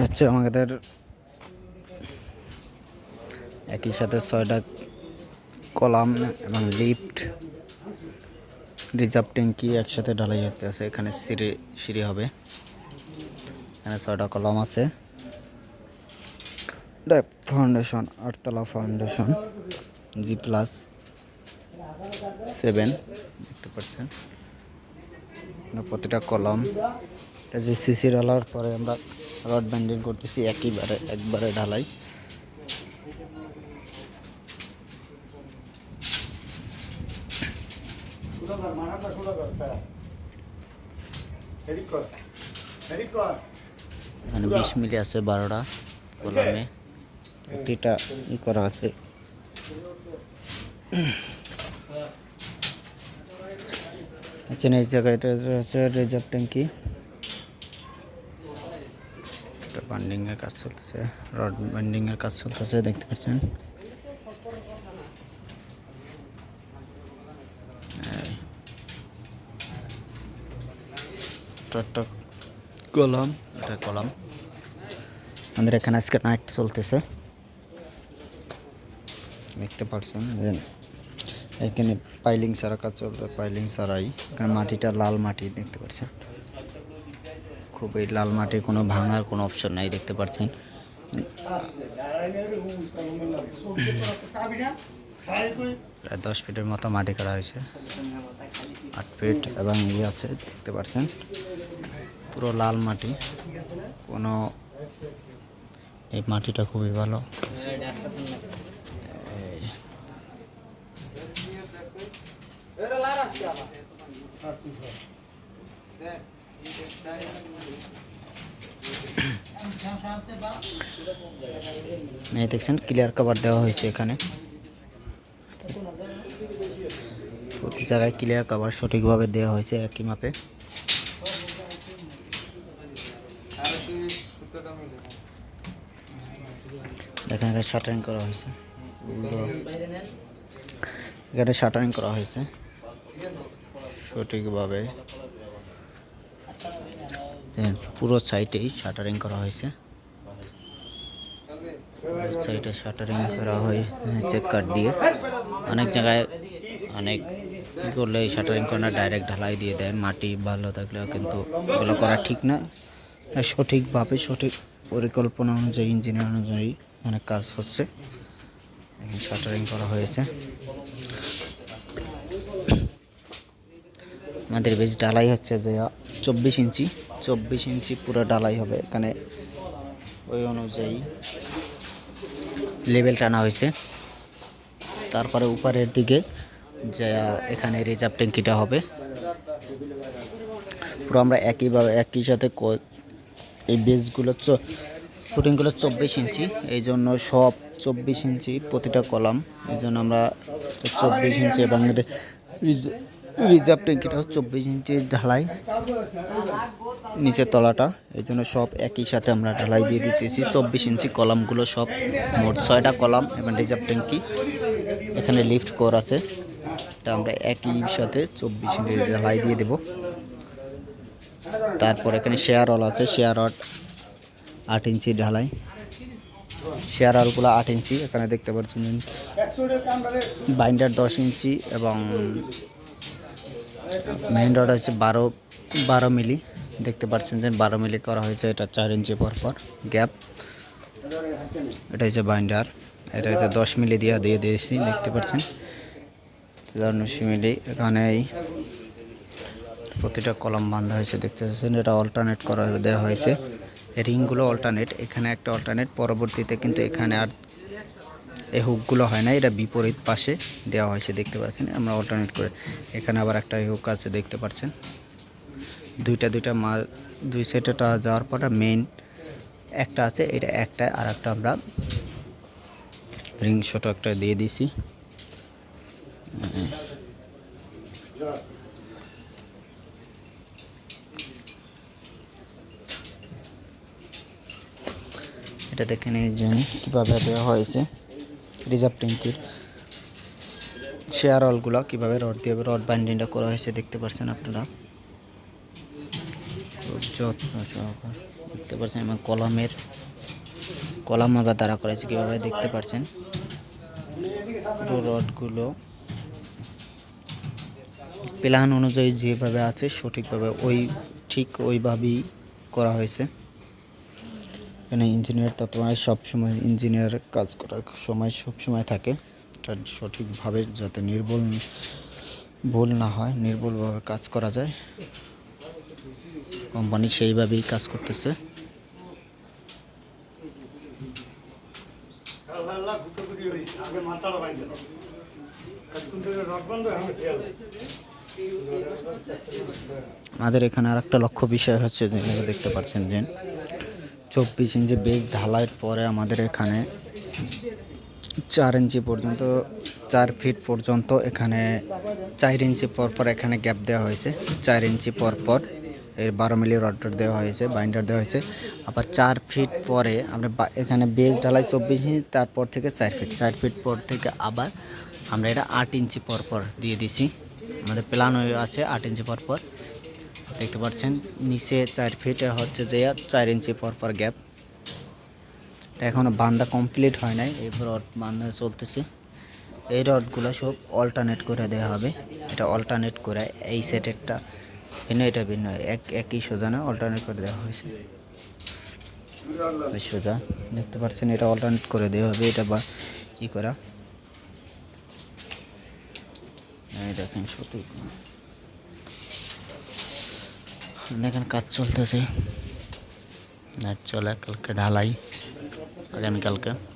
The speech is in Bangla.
হচ্ছে আমাদের একই সাথে ছয়টা কলাম এবং লিফট, রিজার্ভ ট্যাঙ্কি একসাথে ঢালাই হতে আছে এখানে সিঁড়ি সিঁড়ি হবে। এখানে ছয়টা কলাম আছে। ফাউন্ডেশন, আটতলা ফাউন্ডেশন, জি প্লাস সেভেন, দেখতে পাচ্ছেন। প্রতিটা কলাম, এটা যে সিসি ঢালার পরে আমরা রড ব্যান্ডিং করতেছি একইবারে একবারে ঢালাই। এখানে বিশ মিলি আছে বারোটা কলামে। প্রতিটা ই করা আছে। আচ্ছা এই জায়গাটা আছে রিজার্ভ ট্যাঙ্কি এটা বান্ডিং এর কাজ চলতেছে রড বান্ডিং এর কাজ চলতেছে দেখতে পাচ্ছেন। এই। এটা কলাম। আমাদের এখানে আজকে নাইট চলতেছে। দেখতে পাচ্ছেন যে এখানে পাইলিং সারা কাজ চলতে পাইলিং সারাই এখানে মাটিটা লাল মাটি দেখতে পাচ্ছেন। খুবই লাল মাটি কোনো ভাঙার কোনো অপশন নাই, দেখতে পাচ্ছেন। প্রায় দশ ফিটের মতো মাটি করা হয়েছে। আট ফিট এবং ইয়ে আছে, দেখতে পাচ্ছেন। পুরো লাল মাটি। কোনো এই মাটিটা খুবই ভালো। এই এই দেখছেন ক্লিয়ার কভার দেওয়া হয়েছে এখানে। প্রতি জায়গায় ক্লিয়ার কভার সঠিকভাবে দেওয়া হয়েছে একই মাপে। এখানে শাটারিং করা হয়েছে। এখানে শাটারিং করা হয়েছে। সঠিকভাবে পুরো সাইটেই শাটারিং করা হয়েছে। সাইডে শাটারিং করা হয়েছে কাট দিয়ে। অনেক জায়গায় অনেক ই করলে শাটারিং করে না ডাইরেক্ট ঢালাই দিয়ে দেয়। মাটি ভালো থাকলেও কিন্তু এগুলো করা ঠিক না। সঠিকভাবে সঠিক পরিকল্পনা অনুযায়ী ইঞ্জিনিয়ার অনুযায়ী অনেক কাজ হচ্ছে। শাটারিং করা হয়েছে। আমাদের বেশ ঢালাই হচ্ছে যে চব্বিশ ইঞ্চি। চব্বিশ ইঞ্চি পুরো ডালাই হবে। এখানে ওই অনুযায়ী লেভেল টানা হয়েছে। তারপরে উপরের দিকে যে এখানে রিজার্ভ ট্যাঙ্কিটা হবে। পুরো আমরা একইভাবে একই সাথে এই বেসগুলো চ ফুটিংগুলো চব্বিশ ইঞ্চি। এই জন্য সব চব্বিশ ইঞ্চি প্রতিটা কলাম। এই জন্য আমরা চব্বিশ ইঞ্চি এবং রিজার্ভ ট্যাঙ্কিটাও চব্বিশ ইঞ্চি ঢালাই নিচের তলাটা। এই জন্য সব একই সাথে আমরা ঢালাই দিয়ে দিতেছি। চব্বিশ ইঞ্চি কলামগুলো সব মোট ছয়টা কলাম এবং রিজার্ভ ট্যাঙ্কি। এখানে লিফট কর আছে। এটা আমরা একই সাথে চব্বিশ ইঞ্চি ঢালাই দিয়ে দেব। তারপর এখানে শেয়ার অল আছে। শেয়ার রড আট ইঞ্চি ঢালাই। শেয়ার অলগুলো আট ইঞ্চি। এখানে দেখতে পাচ্ছেন বাইন্ডার দশ ইঞ্চি এবং মেইন রড হচ্ছে বারো বারো মিলি। দেখতে পাচ্ছেন যে বারো মিলি করা হয়েছে, এটা চার ইঞ্চি পর পর গ্যাপ এটা হচ্ছে বাইন্ডার এটা হচ্ছে দশ মিলি দিয়ে দিয়ে দিয়েছি, দেখতে পাচ্ছেন। দশ মিলি এখানে এই প্রতিটা কলম বাঁধা হয়েছে, দেখতে পাচ্ছেন। এটা অল্টারনেট করা দেওয়া হয়েছে। রিংগুলো অল্টারনেট এখানে একটা অল্টারনেট পরবর্তীতে কিন্তু এখানে আর এই হুকগুলো হয় না, এটা বিপরীত পাশে দেওয়া হয়েছে, দেখতে পাচ্ছেন? আমরা অল্টারনেট করে, এখানে আবার একটা হুক আছে, দেখতে পাচ্ছেন? দুইটা দুইটা মা দুই সেটটা যাওয়ার পর মেইন একটা আছে, এটা একটা, আর একটা আমরা রিং ছোটো একটা দিয়ে দিছি। এটা দেখে নিয়ে কীভাবে দেওয়া হয়েছে। রিজার্ভ ট্যাঙ্কির শেয়ার অলগুলো কীভাবে রড দিয়ে রড বাইন্ডিংটা করা হয়েছে দেখতে পাচ্ছেন আপনারা? যত্ন সহকার দেখতে পাচ্ছেন এবং কলামের, কলাম আমরা দ্বারা করেছি, কীভাবে দেখতে পাচ্ছেন পুরো রডগুলো প্ল্যান অনুযায়ী যেভাবে আছে, সঠিকভাবে ওই, ঠিক ওইভাবেই করা হয়েছে। এখানে ইঞ্জিনিয়ার তৎপরে সবসময় ইঞ্জিনিয়ার কাজ করার সময় সবসময় থাকে। এটা সঠিকভাবে যাতে নির্ভুল ভুল না হয় নির্ভুলভাবে কাজ করা যায়। কোম্পানি সেইভাবেই কাজ করতেছে। আমাদের এখানে আর একটা লক্ষ্য বিষয় হচ্ছে যে দেখতে পাচ্ছেন, যে চব্বিশ ইঞ্চি বেজ ঢালাইয়ের পরে আমাদের এখানে চার ইঞ্চি পর্যন্ত, চার ফিট পর্যন্ত এখানে চার ইঞ্চি পর পর এখানে গ্যাপ দেওয়া হয়েছে। চার ইঞ্চি পর পর এর বারো মিলি রডর দেওয়া হয়েছে বাইন্ডার দেওয়া হয়েছে। আবার চার ফিট পরে আমরা এখানে বেজ ঢালাই চব্বিশ ইঞ্চি, তারপর থেকে চার ফিট চার ফিট পর থেকে আবার আমরা এটা আট ইঞ্চি পর পর দিয়ে দিছি। আমাদের প্ল্যান আছে আট ইঞ্চি পর পর। দেখতে পাচ্ছেন, নিচে চার ফিটে হচ্ছে যে চার ইঞ্চি পর পর গ্যাপ এটা এখনও বান্ধা কমপ্লিট হয় নাই, এই রড বান্ধা চলতেছে। এই রডগুলো সব অল্টারনেট করে দেওয়া হবে। এটা অল্টারনেট করে এই সেট একটা ভিন্ন, এটা ভিন্ন, এক, একই সোজা না অল্টারনেট করে দেওয়া হয়েছে। সোজা, দেখতে পাচ্ছেন, এটা অল্টারনেট করে দেওয়া হবে, এটা বা ই করা। দেখেন সঠিক। দেখেন কাজ চলতেছে। আর চলে কালকে ঢালাই। আগামীকালকে।